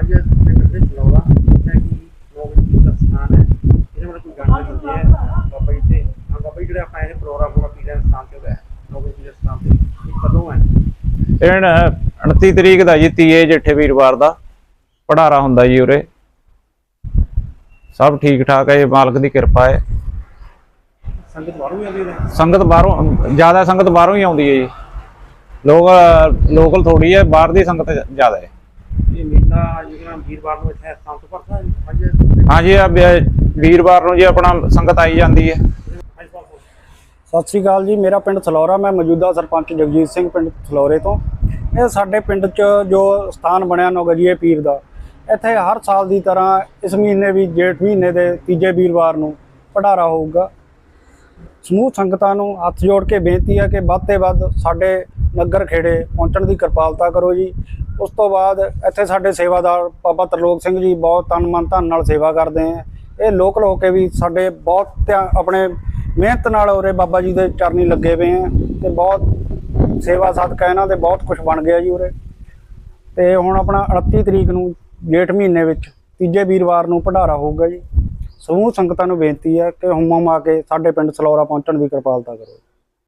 ਅੱਜ ਪਿੰਡ ਦੇ ਚਲੌੜਾ ਹੈ ਕਿ ਨੌਵੀਂ ਦਾ ਸਥਾਨ ਹੈ। ਇਹਦੇ ਬਾਰੇ ਕੋਈ ਜਾਣਕਾਰੀ ਦਿੰਦੇ ਹੈ? ਬਾਬਾ ਜੀ ਤੇ ਹਾਂ ਬਾਬਾ ਜੀ ਜਿਹੜਾ ਆਪਣਾ ਇਹ ਪ੍ਰੋਗਰਾਮ ਹੋਣਾ ਪੀਰਾਂ ਦੇ ਸਥਾਨ ਤੇ ਹੋਇਆ ਹੈ। ਨੌਵੀਂ ਦੇ ਸਥਾਨ ਤੇ ਇਹ ਕਦੋਂ ਹੈ? ਇਹ ਨਾ 29 ਤਰੀਕ ਦਾ ਜੀ ਤੀਏ ਜੇਠੇ ਵੀਰਵਾਰ ਦਾ ਪੜਾਰਾ ਹੁੰਦਾ ਜੀ ਉਰੇ। ਸਭ ਠੀਕ ਠਾਕ ਹੈ ਜੀ ਮਾਲਕ ਦੀ ਕਿਰਪਾ ਹੈ। ਸੰਗਤ ਬਾਹਰੋਂ ਆਉਂਦੀ ਹੈ? ਸੰਗਤ ਬਾਹਰੋਂ ਜ਼ਿਆਦਾ ਸੰਗਤ ਬਾਹਰੋਂ ਹੀ ਆਉਂਦੀ ਹੈ ਜੀ। ਲੋਕ ਲੋਕਲ ਥੋੜੀ ਹੈ ਬਾਹਰ ਦੀ ਸੰਗਤ ਜ਼ਿਆਦਾ ਹੈ। ਇਹ ਮੇਲਾ ਜਿਹੜਾ ਵੀਰਵਾਰ ਨੂੰ ਇੱਥੇ ਸਥਾਨ ਤੋਂ ਭਰਦਾ ਹੈ? ਅੱਜ ਹਾਂਜੀ ਆ ਵੀਰਵਾਰ ਨੂੰ ਜੀ ਆਪਣਾ ਸੰਗਤ ਆਈ ਜਾਂਦੀ ਹੈ। ਸਤਿ ਸ੍ਰੀ ਅਕਾਲ ਜੀ ਮੇਰਾ ਪਿੰਡ ਸਲੌਰਾ ਮੈਂ ਮੌਜੂਦਾ ਸਰਪੰਚ ਜਗਜੀਤ ਸਿੰਘ ਪਿੰਡ ਸਲੌਰੇ ਤੋਂ। ਇਹ ਸਾਡੇ ਪਿੰਡ 'ਚ ਜੋ ਸਥਾਨ ਬਣਿਆ ਨੌਗਜੀਏ ਪੀਰ ਦਾ ਇੱਥੇ ਹਰ ਸਾਲ ਦੀ ਤਰ੍ਹਾਂ ਇਸ ਮਹੀਨੇ ਵੀ ਜੇਠ ਮਹੀਨੇ ਦੇ ਤੀਜੇ ਵੀਰਵਾਰ ਨੂੰ ਭੰਡਾਰਾ ਹੋਊਗਾ। ਸਮੂਹ ਸੰਗਤਾਂ ਨੂੰ ਹੱਥ ਜੋੜ ਕੇ ਬੇਨਤੀ ਹੈ ਕਿ ਵੱਧ ਤੇ ਵੱਧ ਸਾਡੇ ਨਗਰ ਖੇੜੇ ਪਹੁੰਚਣ ਦੀ ਕਿਰਪਾਲਤਾ ਕਰੋ ਜੀ। ਉਸ ਤੋਂ ਬਾਅਦ ਇੱਥੇ ਸਾਡੇ ਸੇਵਾਦਾਰ ਬਾਬਾ ਤਰਲੋਕ ਸਿੰਘ ਜੀ ਬਹੁਤ ਤਨ ਮਨ ਧਨ ਨਾਲ ਸੇਵਾ ਕਰਦੇ ਆ। ਇਹ ਲੋਕਲ ਹੋ ਕੇ ਵੀ ਸਾਡੇ ਬਹੁਤ ਧਿਆ- ਆਪਣੇ ਮਿਹਨਤ ਨਾਲ ਉਰੇ ਬਾਬਾ ਜੀ ਦੇ ਚਰਨੀ ਲੱਗੇ ਹੋਏ ਆ ਤੇ ਬਹੁਤ ਸੇਵਾ ਸਦਕਾ ਇਹਨਾਂ ਦੇ ਬਹੁਤ ਕੁਝ ਬਣ ਗਿਆ ਜੀ ਉਰੇ। ਤੇ ਹੁਣ ਆਪਣਾ 29 ਤਰੀਕ ਨੂੰ ਜੇਠ ਮਹੀਨੇ ਵਿੱਚ ਤੀਜੇ ਵੀਰਵਾਰ ਨੂੰ ਭੰਡਾਰਾ ਹੋਊਗਾ ਜੀ। ਸਮੂਹ ਸੰਗਤਾਂ ਨੂੰ ਬੇਨਤੀ ਹੈ ਕਿ ਹੁਮਮ ਆ ਕੇ ਸਾਡੇ ਪਿੰਡ ਸਲੌਰਾ ਪਹੁੰਚਣ ਦੀ ਕਿਰਪਾਲਤਾ ਕਰੋ।